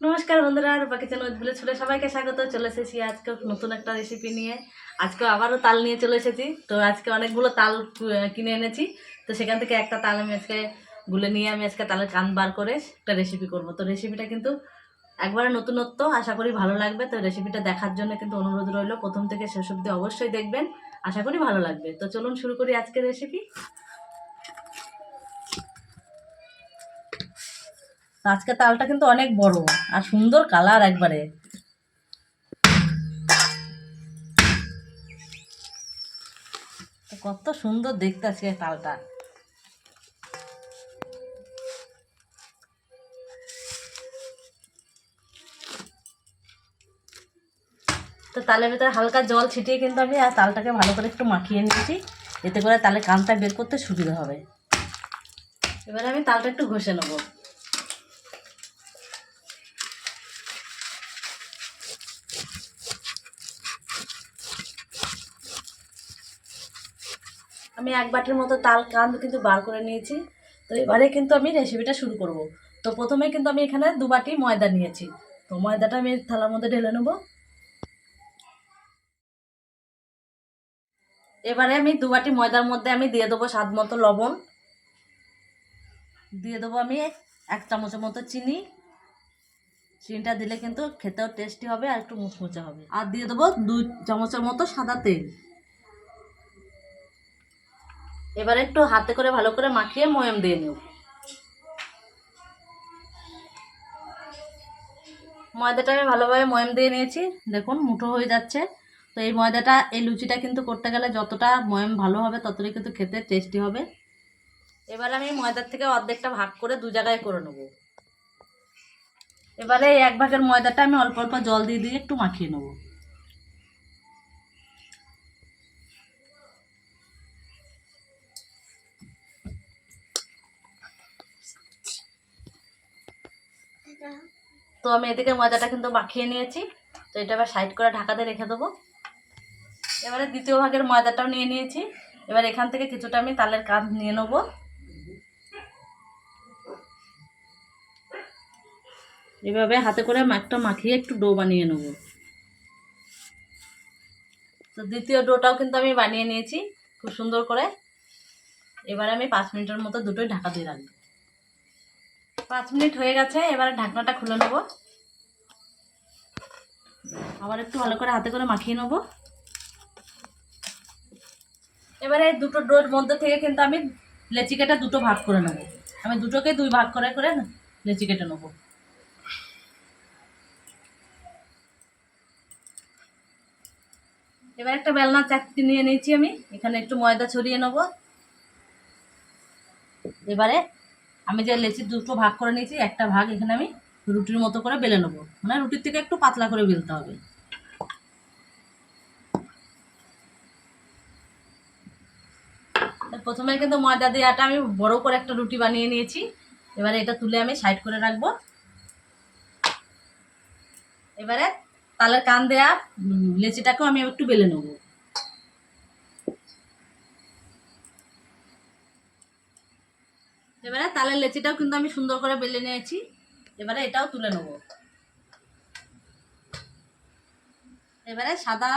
নমস্কার বন্ধুরা আর বাকি চ্যানেল ভুলে ছোটো সবাইকে স্বাগত। চলে এসেছি আজকে নতুন একটা রেসিপি নিয়ে। আজকে আবারও তাল নিয়ে চলে এসেছি। তো আজকে অনেকগুলো তাল কিনে এনেছি। তো সেখান থেকে একটা তাল আমি আজকে গুলে নিয়ে আমি আজকে তালের কান বার করে একটা রেসিপি করব। তো রেসিপিটা কিন্তু একবারে নতুনত্ব, আশা করি ভালো লাগবে। তো রেসিপিটা দেখার জন্য কিন্তু অনুরোধ রইল। প্রথম থেকে শেষ অবধি অবশ্যই দেখবেন। আশা করি ভালো লাগবে। তো চলুন শুরু করি আজকের রেসিপি আজকে তালটা কিন্তু অনেক বড় আর সুন্দর কালার একবারে। কত সুন্দর দেখতে আজকে তালটা। তো তালের ভিতরে হালকা জল ছিটিয়ে কিন্তু আমি আর তালটাকে ভালো করে একটু মাখিয়ে নিয়েছি। এতে করে তালে কানটা বের করতে সুবিধা হবে। এবারে আমি তালটা একটু ঘষে নেব। আমি এক বাটির মতো তাল কান কিন্তু বার করে নিয়েছি। তো এবারে কিন্তু আমি রেসিপিটা শুরু করব। তো প্রথমে কিন্তু আমি এখানে দু বাটি ময়দা নিয়েছি। তো ময়দাটা আমি থালার মধ্যে ঢেলে নেব। এবারে আমি দু বাটি ময়দার মধ্যে আমি দিয়ে দেবো স্বাদ মতো লবণ। দিয়ে দেবো আমি এক চামচের মতো চিনি। চিনিটা দিলে কিন্তু খেতেও টেস্টি হবে আর একটু মুচমুচে হবে। আর দিয়ে দেবো দুই চামচের মতো সাদা তেল। এবারে একটু হাতে করে ভালো করে মাখিয়ে ময়াম দিয়ে নিও ময়দাটা আমি ভালোভাবে ময়াম দিয়ে নিয়েছি। দেখুন, মুঠো হয়ে যাচ্ছে। তো এই ময়দাটা, এই লুচিটা কিন্তু করতে গেলে যতটা ময়াম ভালো হবে, ততটাই কিন্তু খেতে টেস্টি হবে। এবারে আমি ময়দার থেকে অর্ধেকটা ভাগ করে দু জায়গায় করে নেব। এবারে এক ভাগের ময়দাটা আমি অল্প অল্প জল দিয়ে দিয়ে একটু মাখিয়ে নেব। তো আমি এদিকে ময়দাটা কিন্তু মাখিয়ে নিয়েছি। তো এটা এবার সাইড করে ঢাকাতে রেখে দেবো। এবারে দ্বিতীয় ভাগের ময়দাটাও নিয়ে নিয়েছি। এবার এখান থেকে কিছুটা আমি তালের কাঁধ নিয়ে নেব। এভাবে হাতে করে একটা মাখিয়ে একটু ডো বানিয়ে নেব। তো দ্বিতীয় ডোটাও কিন্তু আমি বানিয়ে নিয়েছি খুব সুন্দর করে। এবারে আমি পাঁচ মিনিটের মতো দুটোই ঢাকা দিয়ে রাখব। পাঁচ মিনিট হয়ে গেছে, এবার ঢাকনাটা খুলে নেব। আবার একটু ভালো করে হাতে করে মাখিয়ে নেব। এবারে দুটো ডোর মধ্যে থেকে কিন্তু আমি লেচি কেটে দুটো ভাগ করে নেব। আমি দুটোকে দুই ভাগ করে করে লেচি কেটে নেব। এবার একটা বেলনা চাকতি নিয়ে নিয়েছি আমি, এখানে একটু ময়দা ছড়িয়ে নেব। এবারে আমি যে লেচি দুটো ভাগ করে নিয়েছি, একটা ভাগ এখানে আমি রুটির মতো করে বেলে নেব। মানে রুটির থেকে একটু পাতলা করে বেলতে হবে। প্রথমে কিন্তু ময়দা দিয়ে আটা আমি বড় করে একটা রুটি বানিয়ে নিয়েছি। এবারে এটা তুলে আমি সাইড করে রাখব। এবারে তালের কান দেয়া লেচিটাকেও আমি একটু বেলে নেব। এবারে তালের লেচিটাও কিন্তু আমি সুন্দর করে বেলে নিয়েছি। এবারে এটাও তুলে নেব। এবারে সাদা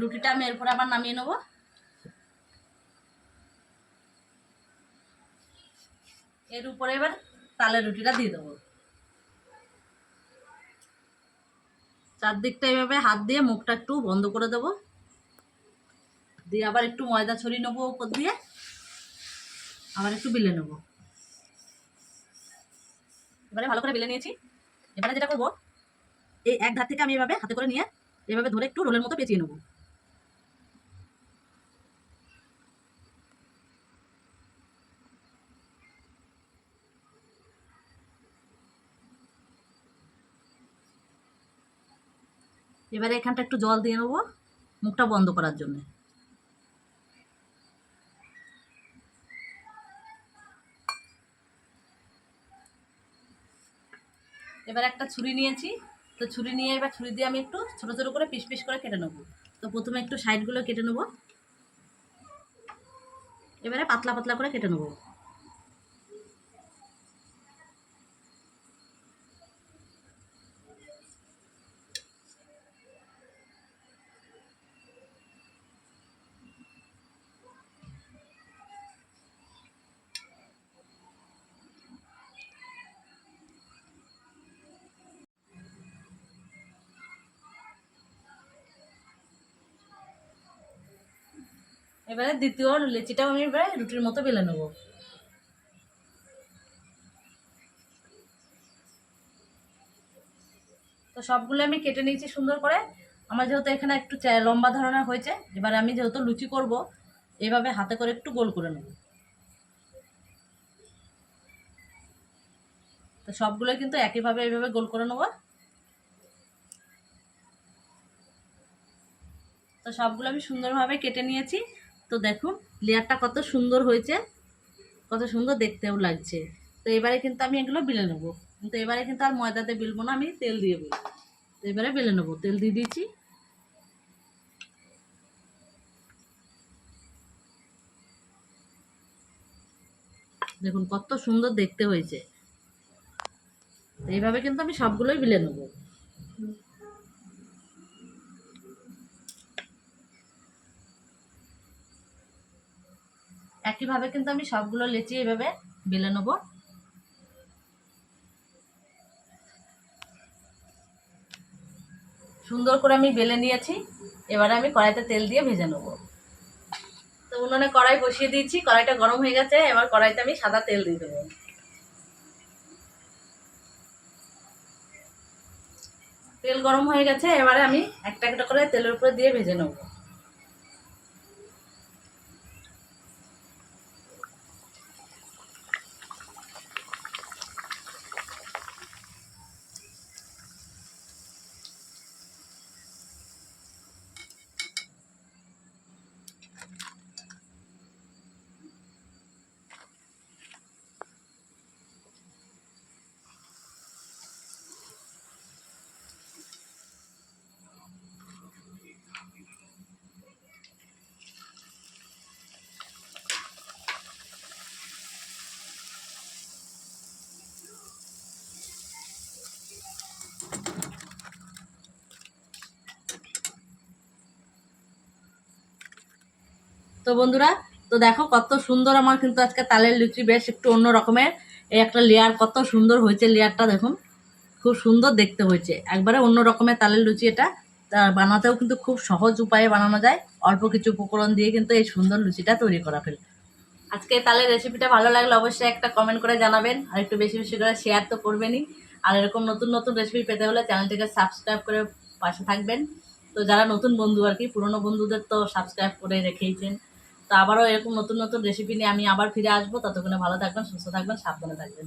রুটিটা আমি এরপরে আবার নামিয়ে নেব। এর উপরে এবার তালের রুটিটা দিয়ে দেবো। চারদিকটা এভাবে হাত দিয়ে মুখটা একটু বন্ধ করে দেবো। দিয়ে আবার একটু ময়দা ছড়িয়ে নেব উপর দিয়ে। আবার একটু বিলে নেব। এবারে ভালো করে বেলে নিয়েছি। এবারে যেটা করব, এই এক ধার থেকে আমি এভাবে হাতে করে নিয়ে এভাবে ধরে একটু রোলের মতো পেঁচিয়ে নেব। এবারে এখানটা একটু জল দিয়ে নেব, মুখটা বন্ধ করার জন্য। এবার একটা ছুরি নিয়েছি। তো ছুরি নিয়ে এবার ছুরি দিয়ে আমি একটু ছোটো ছোটো করে পিস পিস করে কেটে নেব। তো প্রথমে একটু সাইডগুলো কেটে নেব। এবারে পাতলা পাতলা করে কেটে নেব। এবারে দ্বিতীয় লেচিটাও আমি এবারে রুটির মতো বেলে নেব। তো সবগুলো আমি কেটে নিয়েছি সুন্দর করে। আমার যেহেতু এখানে একটু লম্বা ধরনের হয়েছে, এবারে আমি যেহেতু লুচি করব, এভাবে হাতে করে একটু গোল করে নেব। তো সবগুলো কিন্তু একইভাবে, এইভাবে গোল করে নেব। তো সবগুলো আমি সুন্দরভাবে কেটে নিয়েছি। তো দেখুন, লেয়ারটা কত সুন্দর হয়েছে, কত সুন্দর দেখতেও লাগছে। তো এবারে কিন্তু আমি এগুলো বেলে নেব। কিন্তু এবারে কিন্তু আর ময়দাতে বেলবো না, আমি তেল দিয়ে বেলবো। তো এবারে বেলে নেব, তেল দিয়ে দিয়েছি দেখুন, কত সুন্দর দেখতে হয়েছে। এইভাবে কিন্তু আমি সবগুলোই বেলে নেব। একইভাবে কিন্তু আমি সবগুলো লেচি এভাবে বেলে নেব। সুন্দর করে আমি বেলে নিয়েছি, এবারে আমি কড়াইতে তেল দিয়ে ভেজে নেব। তো উনুনে কড়াই বসিয়ে দিয়েছি, কড়াইটা গরম হয়ে গেছে, এবার কড়াইতে আমি সাদা তেল দিয়ে দেবো। তেল গরম হয়ে গেছে, এবারে আমি একটা একটা করে তেলের উপরে দিয়ে ভেজে নেব। তো বন্ধুরা, তো দেখো কত সুন্দর আমার কিন্তু আজকে তালের লুচি বেশ একটু অন্য রকমের। এই একটা লেয়ার কত সুন্দর হয়েছে লেয়ারটা দেখুন। খুব সুন্দর দেখতে হয়েছে। একবারে অন্য রকমের তালের লুচি এটা। বানাতেও কিন্তু খুব সহজ উপায়ে বানানো যায়। অল্প কিছু উপকরণ দিয়ে কিন্তু এই সুন্দর লুচিটা তৈরি করা ফেল। আজকে তালের রেসিপিটা ভালো লাগলে অবশ্যই একটা কমেন্ট করে জানাবেন। আর একটু বেশি বেশি করে শেয়ার তো করবেনই। আর এরকম নতুন নতুন রেসিপি পেতে হলে চ্যানেলটিকে সাবস্ক্রাইব করে পাশে থাকবেন। তো যারা নতুন বন্ধু আর কি, পুরনো বন্ধুদের তো সাবস্ক্রাইব করে রেখেইছেন। তো আবারও এরকম নতুন নতুন রেসিপি নিয়ে আমি আবার ফিরে আসব। ততক্ষণে ভালো থাকবেন, সুস্থ থাকবেন, সাবধানে থাকবেন।